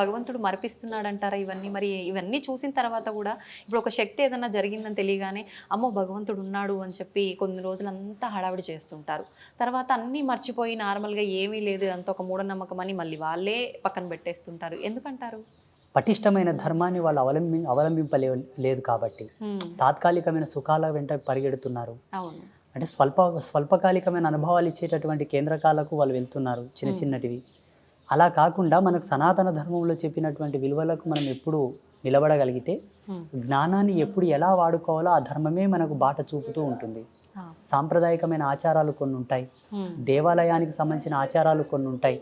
భగవంతుడు మరిపిస్తున్నాడంటారా ఇవన్నీ? మరి ఇవన్నీ చూసిన తర్వాత కూడా ఇప్పుడు ఒక శక్తి ఏదైనా జరిగిందని తెలియగానే అమ్మో భగవంతుడు ఉన్నాడు అని చెప్పి కొన్ని రోజులంతా హడావిడి చేస్తుంటారు. తర్వాత అన్నీ మర్చిపోయి నార్మల్గా ఏమీ లేదు అంత ఒక మూఢనమ్మకం అని మళ్ళీ వాళ్ళే పక్కన పెట్టేస్తుంటారు. ఎందుకంటారు? పటిష్టమైన ధర్మాన్ని వాళ్ళు అవలంబి అవలంబింపలే లేదు కాబట్టి. తాత్కాలికమైన సుఖాల వెంట పరిగెడుతున్నారు. అంటే స్వల్ప స్వల్పకాలికమైన అనుభవాలు ఇచ్చేటటువంటి కేంద్రకాలకు వాళ్ళు వెళ్తున్నారు చిన్న. చిన్నటివి. అలా కాకుండా మనకు సనాతన ధర్మంలో చెప్పినటువంటి విలువలకు మనం ఎప్పుడు నిలబడగలిగితే జ్ఞానాన్ని ఎప్పుడు ఎలా వాడుకోవాలో ఆ ధర్మమే మనకు బాట చూపుతూ ఉంటుంది. సాంప్రదాయకమైన ఆచారాలు కొన్ని ఉంటాయి. దేవాలయానికి సంబంధించిన ఆచారాలు కొన్ని ఉంటాయి.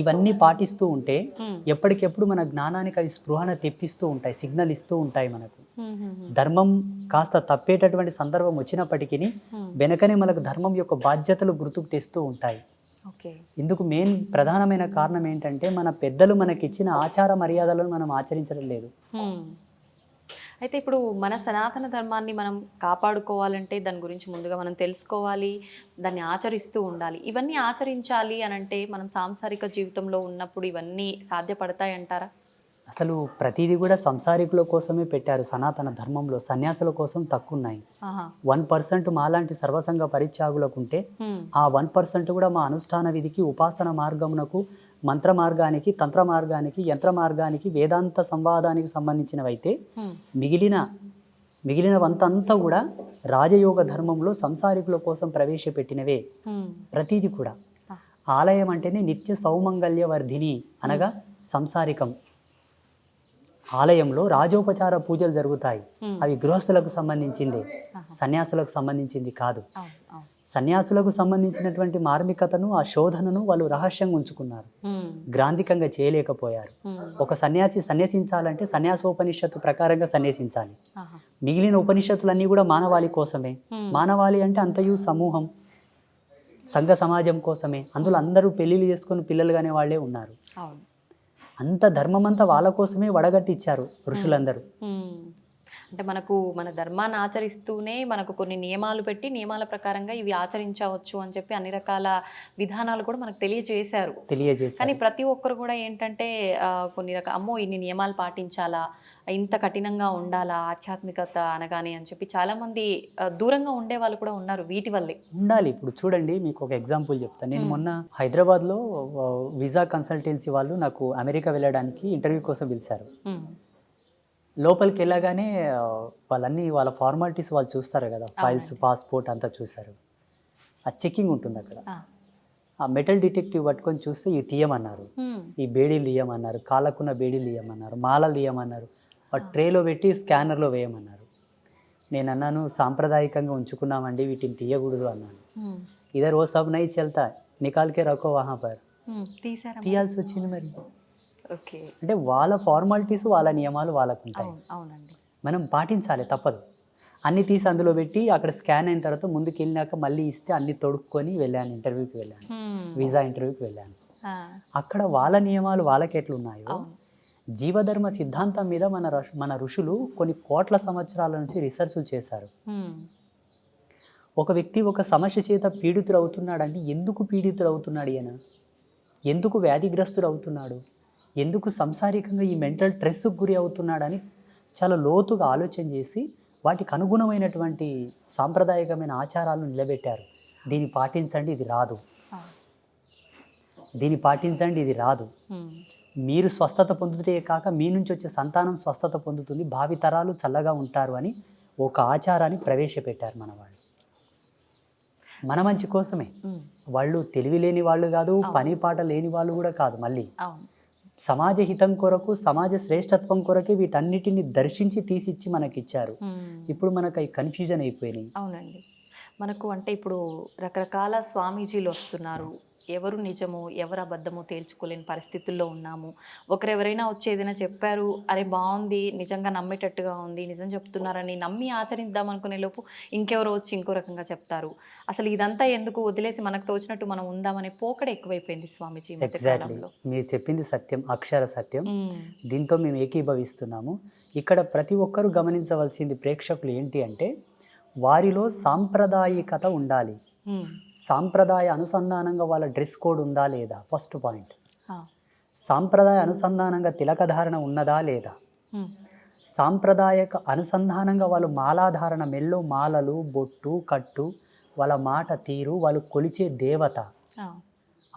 ఇవన్నీ పాటిస్తూ ఉంటే ఎప్పటికెప్పుడు మన జ్ఞానానికి అవి స్పృహణ తెప్పిస్తూ ఉంటాయి సిగ్నల్ ఇస్తూ ఉంటాయి మనకు. ధర్మం కాస్త తప్పేటటువంటి సందర్భం వచ్చినప్పటికీ వెనకనే మనకు ధర్మం యొక్క బాధ్యతలు గుర్తుకు తెస్తూ ఉంటాయి. ఇందుకు మెయిన్ ప్రధానమైన కారణం ఏంటంటే మన పెద్దలు మనకిచ్చిన ఆచార మర్యాదలను మనం ఆచరించడం లేదు. హ్మ్. అయితే ఇప్పుడు మన సనాతన ధర్మాన్ని మనం కాపాడుకోవాలంటే దాని గురించి ముందుగా మనం తెలుసుకోవాలి దాన్ని ఆచరిస్తూ ఉండాలి. ఇవన్నీ ఆచరించాలి అని అంటే మనం సాంసారిక జీవితంలో ఉన్నప్పుడు ఇవన్నీ సాధ్యపడతాయి అంటారా అసలు ప్రతిదీ కూడా సంసారికుల కోసమే పెట్టారు సనాతన ధర్మంలో సన్యాసుల కోసం తక్కువ ఉన్నాయి. వన్ పర్సెంట్ మాలాంటి సర్వసంగ పరిత్యాగులకుంటే హ్మ్. ఆ వన్ పర్సెంట్ కూడా మా అనుష్ఠాన విధికి ఉపాసన మార్గమునకు మంత్ర మార్గానికి తంత్ర మార్గానికి యంత్ర మార్గానికి వేదాంత సంవాదానికి సంబంధించినవైతే హ్మ్. మిగిలిన మిగిలినవంతంతా కూడా రాజయోగ ధర్మంలో సంసారికుల కోసం ప్రవేశపెట్టినవే. ప్రతిదీ కూడా. ఆలయం అంటేనే నిత్య సౌమంగళ్య వర్ధిని అనగా సంసారికం ఆలయంలో రాజోపచార పూజలు జరుగుతాయి. అవి గృహస్థులకు సంబంధించిందే. సన్యాసులకు సంబంధించింది కాదు. సన్యాసులకు సంబంధించినటువంటి మార్మికతను ఆ శోధనను వాళ్ళు రహస్యంగా ఉంచుకున్నారు. గ్రాంధికంగా చేయలేకపోయారు. ఒక సన్యాసి సన్యసించాలంటే సన్యాసోపనిషత్తు ప్రకారంగా సన్యసించాలి. మిగిలిన ఉపనిషత్తులన్నీ కూడా మానవాళి కోసమే. మానవాళి అంటే అంతయు సమూహం సంఘ సమాజం కోసమే అందులో అందరూ పెళ్ళిళ్ళు చేసుకుని పిల్లలుగానే వాళ్ళే ఉన్నారు అంత ధర్మమంతా వాళ్ళ కోసమే వడగట్టి ఇచ్చారు ఋషులందరూ. అంటే మనకు మన ధర్మాన్ని ఆచరిస్తూనే మనకు కొన్ని నియమాలు పెట్టి నియమాల ప్రకారంగా ఇవి ఆచరించవచ్చు అని చెప్పి అన్ని రకాల విధానాలు కూడా మనకు తెలియజేశారు. కానీ తెలియజేశారు ప్రతి ఒక్కరు కూడా ఏంటంటే కొన్ని రకాల అమ్మో ఇన్ని నియమాలు పాటించాలా ఇంత కఠినంగా ఉండాలా ఆధ్యాత్మికత అనగానే అని చెప్పి చాలా మంది ఆ, దూరంగా ఉండే వాళ్ళు కూడా ఉన్నారు వీటి వల్లే. ఉండాలి. ఇప్పుడు చూడండి మీకు ఒక ఎగ్జాంపుల్ చెప్తాను నేను. మొన్న హైదరాబాద్లో వీసా కన్సల్టెన్సీ వాళ్ళు నాకు అమెరికా వెళ్ళడానికి ఇంటర్వ్యూ కోసం పిలిచారు. లోపలికి వెళ్ళగానే వాళ్ళన్నీ వాళ్ళ ఫార్మాలిటీస్ వాళ్ళు చూస్తారు కదా ఫైల్స్. పాస్పోర్ట్ అంతా చూసారు ఆ చెకింగ్ ఉంటుంది అక్కడ ఆ. మెటల్ డిటెక్టివ్ పట్టుకొని చూస్తే ఇవి తీయమన్నారు. ఈ బేడీలు తీయమన్నారు కాళ్ళకున్న బేడీలు తీయమన్నారు మాలలు తీయమన్నారు ఆ ట్రేలో పెట్టి స్కానర్లో వేయమన్నారు నేను అన్నాను సాంప్రదాయకంగా ఉంచుకున్నామండి వీటిని తీయకూడదు అన్నాను మ్మ్. ఇదర్ ఓ సబ్ నై చల్తా నికాల్కే రకో వహా పర్ మ్మ్. తీసారా మరి? తీయాల్సి వచ్చింది మరి అంటే వాళ్ళ ఫార్మాలిటీస్ వాళ్ళ నియమాలు వాళ్ళకు ఉంటాయి అవునండి. మనం పాటించాలి తప్పదు. అన్ని తీసి అందులో పెట్టి అక్కడ స్కాన్ అయిన తర్వాత ముందుకు వెళ్ళినాక మళ్ళీ ఇస్తే అన్ని తొడుక్కొని వెళ్ళాను ఇంటర్వ్యూకి వెళ్ళాను. వీసా ఇంటర్వ్యూకి వెళ్ళాను. అక్కడ వాళ్ళ నియమాలు వాళ్ళకి ఎట్లున్నాయో జీవధర్మ సిద్ధాంతం మీద మన మన ఋషులు కొన్ని కోట్ల సంవత్సరాల నుంచి రీసెర్చ్లు చేశారు. ఒక వ్యక్తి ఒక సమస్య చేత పీడితుడు అవుతున్నాడంటే ఎందుకు పీడితుడు అవుతున్నాడు ఈయన? ఎందుకు వ్యాధిగ్రస్తుడు అవుతున్నాడు? ఎందుకు సంసారికంగా ఈ మెంటల్ స్ట్రెస్కు గురి అవుతున్నాడని చాలా లోతుగా ఆలోచన చేసి వాటికి అనుగుణమైనటువంటి సాంప్రదాయకమైన ఆచారాలను నిలబెట్టారు దీన్ని పాటించండి ఇది రాదు. దీన్ని పాటించండి ఇది రాదు. మీరు స్వస్థత పొందుతే కాక మీ నుంచి వచ్చే సంతానం స్వస్థత పొందుతుంది భావితరాలు చల్లగా ఉంటారు అని ఒక ఆచారాన్ని ప్రవేశపెట్టారు మన వాళ్ళు మన మంచి కోసమే. వాళ్ళు తెలివి లేని వాళ్ళు కాదు. పని పాట లేని వాళ్ళు కూడా కాదు మళ్ళీ సమాజ హితం కొరకు సమాజ శ్రేష్టత్వం కొరకే వీటన్నిటిని దర్శించి తీసిచ్చి మనకిచ్చారు. ఇప్పుడు మనకు అవి కన్ఫ్యూజన్ అయిపోయినాయి అవునండి. మనకు అంటే ఇప్పుడు రకరకాల స్వామీజీలు వస్తున్నారు. ఎవరు నిజము ఎవరు అబద్ధము తేల్చుకోలేని పరిస్థితుల్లో ఉన్నాము. ఒకరెవరైనా వచ్చి ఏదైనా చెప్పారు అరే బాగుంది నిజంగా నమ్మేటట్టుగా ఉంది నిజం చెప్తున్నారని నమ్మి ఆచరిద్దాం అనుకునే లోపు ఇంకెవరో వచ్చి ఇంకో రకంగా చెప్తారు. అసలు ఇదంతా ఎందుకు వదిలేసి మనకు తోచినట్టు మనం ఉందామనే పోకడ ఎక్కువైపోయింది స్వామీజీ. మీరు చెప్పింది సత్యం అక్షర సత్యం. దీంతో మేము ఏకీభవిస్తున్నాము. ఇక్కడ ప్రతి ఒక్కరూ గమనించవలసింది ప్రేక్షకులు ఏంటి అంటే వారిలో సాంప్రదాయికత ఉండాలి. సాంప్రదాయ అనుసంధానంగా వాళ్ళ డ్రెస్ కోడ్ ఉందా లేదా? First point. సాంప్రదాయ అనుసంధానంగా తిలకధారణ ఉన్నదా లేదా? సాంప్రదాయక అనుసంధానంగా వాళ్ళు మాలాధారణ మెల్లో మాలలు బొట్టు కట్టు వాళ్ళ మాట తీరు వాళ్ళు కొలిచే దేవత.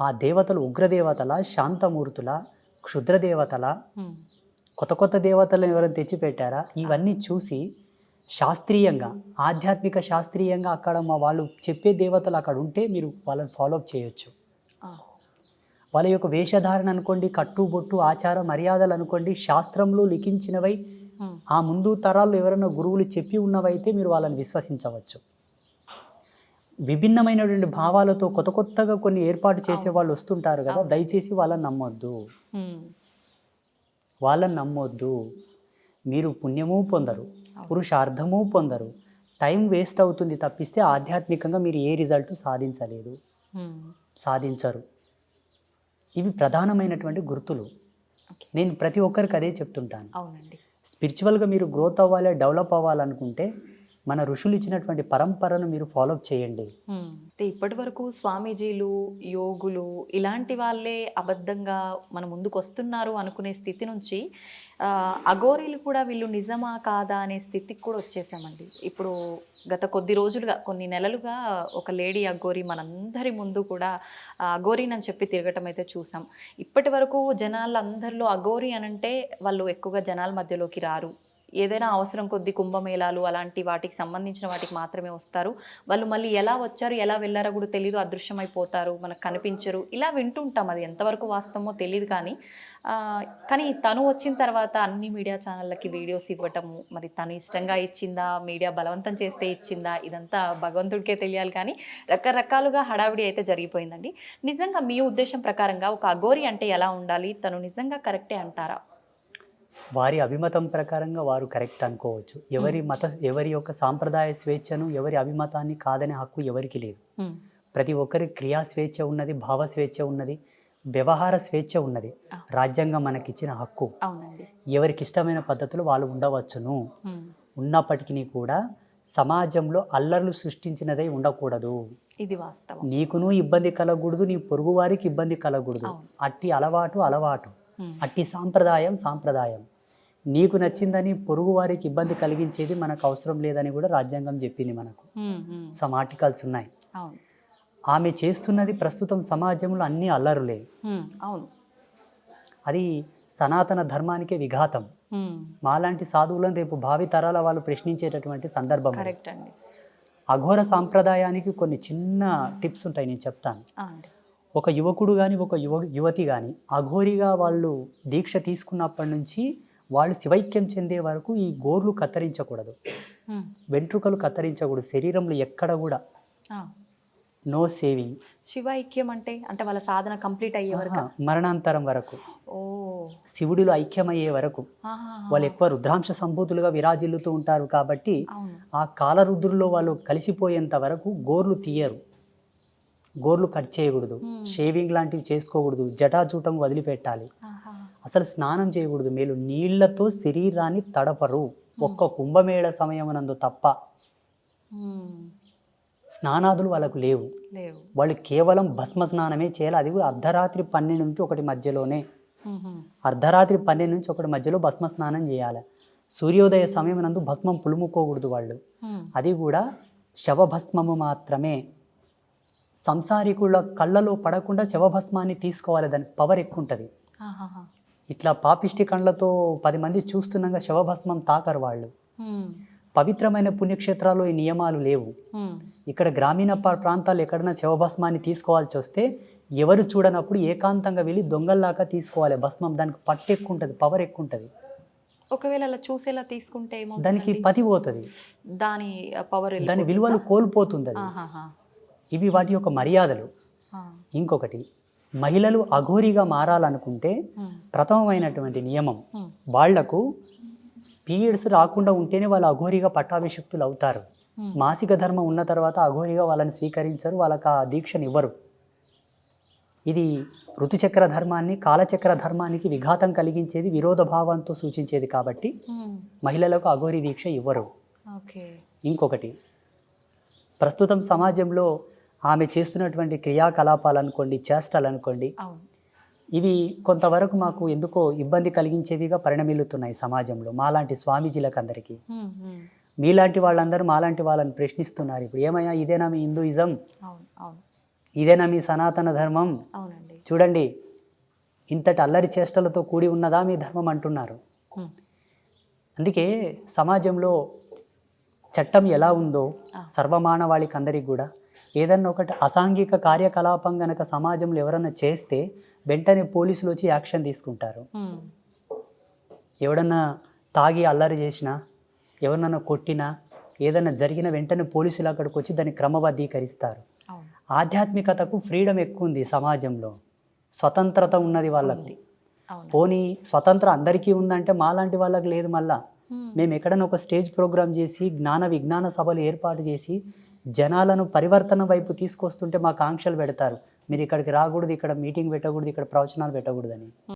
ఆ, దేవతలు ఉగ్రదేవతల శాంతమూర్తుల క్షుద్రదేవతల? కొత్త కొత్త దేవతలను ఎవరైనా తెచ్చిపెట్టారా? ఇవన్నీ చూసి శాస్త్రీయంగా ఆధ్యాత్మిక శాస్త్రీయంగా అక్కడ మా వాళ్ళు చెప్పే దేవతలు అక్కడ ఉంటే మీరు వాళ్ళని ఫాలో అప్ చేయొచ్చు. వాళ్ళ యొక్క వేషధారణ అనుకోండి కట్టుబొట్టు ఆచార మర్యాదలు అనుకోండి శాస్త్రంలో లిఖించినవై ఆ ముందు తరాల్లో ఎవరైనా గురువులు చెప్పి ఉన్నవైతే మీరు వాళ్ళని విశ్వసించవచ్చు. విభిన్నమైనటువంటి భావాలతో కొత్త కొత్తగా కొన్ని ఏర్పాటు చేసే వాళ్ళు వస్తుంటారు కదా. దయచేసి వాళ్ళని నమ్మొద్దు. వాళ్ళని నమ్మొద్దు. మీరు పుణ్యము పొందరు. పురుషార్థము పొందరు. టైం వేస్ట్ అవుతుంది తప్పిస్తే ఆధ్యాత్మికంగా మీరు ఏ రిజల్ట్ సాధించలేదు. సాధించరు. ఇవి ప్రధానమైనటువంటి గుర్తులు. నేను ప్రతి ఒక్కరికి అదే చెప్తుంటాను. స్పిరిచువల్గా మీరు గ్రోత్ అవ్వాలి డెవలప్ అవ్వాలనుకుంటే మన ఋషులు ఇచ్చినటువంటి పరంపరను మీరు ఫాలో చేయండి. అంటే అయితే ఇప్పటి వరకు స్వామీజీలు యోగులు ఇలాంటి వాళ్ళే అబద్ధంగా మన ముందుకు వస్తున్నారు అనుకునే స్థితి నుంచి అఘోరీలు కూడా వీళ్ళు నిజమా కాదా అనే స్థితికి కూడా వచ్చేసామండి. ఇప్పుడు గత కొద్ది రోజులుగా కొన్ని నెలలుగా ఒక లేడీ అఘోరి మనందరి ముందు కూడా అఘోరీని అని చెప్పి తిరగటం అయితే చూసాం. ఇప్పటి వరకు జనాలందరిలో అఘోరి అనంటే వాళ్ళు ఎక్కువగా జనాల మధ్యలోకి రారు. ఏదైనా అవసరం కొద్ది కుంభమేళాలు అలాంటి వాటికి సంబంధించిన వాటికి మాత్రమే వస్తారు. వాళ్ళు మళ్ళీ ఎలా వచ్చారు ఎలా వెళ్ళారో కూడా తెలియదు అదృశ్యమైపోతారు మనకు కనిపించరు. ఇలా వింటుంటాం. అది ఎంతవరకు వాస్తవమో తెలియదు కానీ కానీ తను వచ్చిన తర్వాత అన్ని మీడియా ఛానళ్ళకి వీడియోస్ ఇవ్వటము మరి తను ఇష్టంగా ఇచ్చిందా మీడియా బలవంతం చేస్తే ఇచ్చిందా ఇదంతా భగవంతుడికే తెలియాలి కానీ రకరకాలుగా హడావిడి అయితే జరిగిపోయిందండి. నిజంగా మీ ఉద్దేశం ప్రకారంగా ఒక అఘోరి అంటే ఎలా ఉండాలి? తను నిజంగా కరెక్టే అంటారా? వారి అభిమతం ప్రకారంగా వారు కరెక్ట్ అనుకోవచ్చు ఎవరి మత ఎవరి యొక్క సాంప్రదాయ స్వేచ్ఛను ఎవరి అభిమతాన్ని కాదనే హక్కు ఎవరికి లేదు. ప్రతి ఒక్కరి క్రియా స్వేచ్ఛ ఉన్నది భావ స్వేచ్ఛ ఉన్నది వ్యవహార స్వేచ్ఛ ఉన్నది. రాజ్యాంగం మనకిచ్చిన హక్కు ఎవరికి ఇష్టమైన పద్ధతులు వాళ్ళు ఉండవచ్చును. ఉన్నప్పటికీ కూడా సమాజంలో అల్లర్లు సృష్టించినదై ఉండకూడదు ఇది వాస్తవం నీకును ఇబ్బంది కలగకూడదు నీ పొరుగు వారికి ఇబ్బంది కలగకూడదు. అట్టి అలవాటు అలవాటు. అట్టి సాంప్రదాయం సాంప్రదాయం. నీకు నచ్చిందని పొరుగు వారికి ఇబ్బంది కలిగించేది మనకు అవసరం లేదని కూడా రాజ్యాంగం చెప్పింది మనకు. సమ్ ఆర్టికల్స్ ఉన్నాయి. ఆమె చేస్తున్నది ప్రస్తుతం సమాజంలో అన్ని అల్లరులే. అవును. అది సనాతన ధర్మానికే విఘాతం. మాలాంటి సాధువులను రేపు భావి తరాల వాళ్ళు ప్రశ్నించేటటువంటి సందర్భం కరెక్ట్ అండి. అఘోర సాంప్రదాయానికి కొన్ని చిన్న టిప్స్ ఉంటాయి నేను చెప్తాను. ఒక యువకుడు కానీ ఒక యువ యువతి కానీ అఘోరిగా వాళ్ళు దీక్ష తీసుకున్నప్పటి నుంచి వాళ్ళు శివైక్యం చెందే వరకు ఈ గోర్లు కత్తిరించకూడదు. వెంట్రుకలు కత్తిరించకూడదు. శరీరంలో ఎక్కడ కూడా. No saving. శివ ఐక్యం అంటే అంటే వాళ్ళ సాధన కంప్లీట్ అయ్యే వరకు? మరణాంతరం వరకు. ఓ. శివుడిలో ఐక్యమయ్యే వరకు. వాళ్ళు ఎక్కువ రుద్రాంశ సంభూతులుగా విరాజిల్లుతూ ఉంటారు కాబట్టి ఆ కాలరుద్రుల్లో వాళ్ళు కలిసిపోయేంత వరకు గోర్లు తీయరు. గోర్లు కట్ చేయకూడదు. షేవింగ్ లాంటివి చేసుకోకూడదు. జటాచూటం వదిలిపెట్టాలి. అసలు స్నానం చేయకూడదు. మేలు నీళ్ళతో శరీరాన్ని తడపరు. ఒక్క కుంభమేళ సమయమునందు తప్ప. స్నానాదులు వాళ్ళకు లేవు. వాళ్ళు కేవలం భస్మ స్నానమే చేయాలి. అది కూడా అర్ధరాత్రి పన్నెండు నుంచి ఒకటి మధ్యలోనే. అర్ధరాత్రి పన్నెండు నుంచి ఒకటి మధ్యలో భస్మ స్నానం చేయాలి. సూర్యోదయ సమయం నందు భస్మం పులుముకోకూడదు వాళ్ళు. అది కూడా శవభస్మము మాత్రమే. సంసారికుల కళ్ళలో పడకుండా శవభస్మాన్ని తీసుకోవాలి దాని పవర్ ఎక్కువ ఉంటుంది. ఇట్లా పాపిష్టి కళ్ళతో పది మంది చూస్తున్నాగా శవభస్మం తాకరు వాళ్ళు. పవిత్రమైన పుణ్యక్షేత్రాల్లో ఈ నియమాలు లేవు. ఇక్కడ గ్రామీణ ప్రాంతాలు ఎక్కడైనా శవభస్మాన్ని తీసుకోవాల్సి వస్తే ఎవరు చూడనప్పుడు ఏకాంతంగా వెళ్ళి దొంగల్లాగా తీసుకోవాలి. భస్మం దానికి పట్టు ఎక్కువ ఉంటుంది పవర్ ఎక్కువ ఉంటుంది ఒకవేళ అలా చూసేలా తీసుకుంటే దానికి? పతి పోతుంది. దాని పవర్ దాని విలువలు కోల్పోతుంది అది ఇవి వాటి యొక్క మర్యాదలు. ఇంకొకటి మహిళలు అఘోరిగా మారాలనుకుంటే ప్రథమమైనటువంటి నియమం వాళ్ళకు పీరియడ్స్ రాకుండా ఉంటేనే వాళ్ళు అఘోరిగా పట్టాభిషిక్తులు అవుతారు. మాసిక ధర్మం ఉన్న తర్వాత అఘోరిగా వాళ్ళని స్వీకరించరు వాళ్ళకి ఆ దీక్షను ఇవ్వరు. ఇది ఋతుచక్ర ధర్మాన్ని కాలచక్ర ధర్మానికి విఘాతం కలిగించేది విరోధ భావంతో సూచించేది కాబట్టి మహిళలకు అఘోరి దీక్ష ఇవ్వరు. ఇంకొకటి ప్రస్తుతం సమాజంలో ఆమె చేస్తున్నటువంటి క్రియాకలాపాలు అనుకోండి చేష్టలు అనుకోండి ఇవి కొంతవరకు మాకు ఎందుకో ఇబ్బంది కలిగించేవిగా పరిణమిల్లుతున్నాయి సమాజంలో మాలాంటి స్వామీజీలకు అందరికీ. మీలాంటి వాళ్ళందరూ మాలాంటి వాళ్ళని ప్రశ్నిస్తున్నారు. ఇప్పుడు ఏమయ్యా ఇదేనా మీ హిందూయిజం? ఇదేనా మీ సనాతన ధర్మం? చూడండి ఇంతటి అల్లరి చేష్టలతో కూడి ఉన్నదా మీ ధర్మం అంటున్నారు. అందుకే సమాజంలో చట్టం ఎలా ఉందో. సర్వమానవాళికి అందరికి కూడా ఏదన్నా ఒకటి అసాంఘిక కార్యకలాపం గనక సమాజంలో ఎవరన్నా చేస్తే వెంటనే పోలీసులు వచ్చి యాక్షన్ తీసుకుంటారు. ఎవడన్నా తాగి అల్లరి చేసినా ఎవరినన్నా కొట్టినా ఏదన్నా జరిగిన వెంటనే పోలీసులు అక్కడికి వచ్చి దాన్ని క్రమబద్ధీకరిస్తారు. ఆధ్యాత్మికతకు ఫ్రీడమ్ ఎక్కువ ఉంది సమాజంలో. స్వతంత్రత ఉన్నది వాళ్ళకి. పోనీ స్వతంత్రం అందరికీ ఉందంటే మాలాంటి వాళ్ళకి లేదు మళ్ళా. మేము ఎక్కడైనా ఒక స్టేజ్ ప్రోగ్రామ్ చేసి జ్ఞాన విజ్ఞాన సభలు ఏర్పాటు చేసి జనాలను పరివర్తన వైపు తీసుకొస్తుంటే మాకు ఆంక్షలు పెడతారు. మీరు ఇక్కడికి రాకూడదు ఇక్కడ మీటింగ్ పెట్టకూడదు ఇక్కడ ప్రవచనాలు పెట్టకూడదని.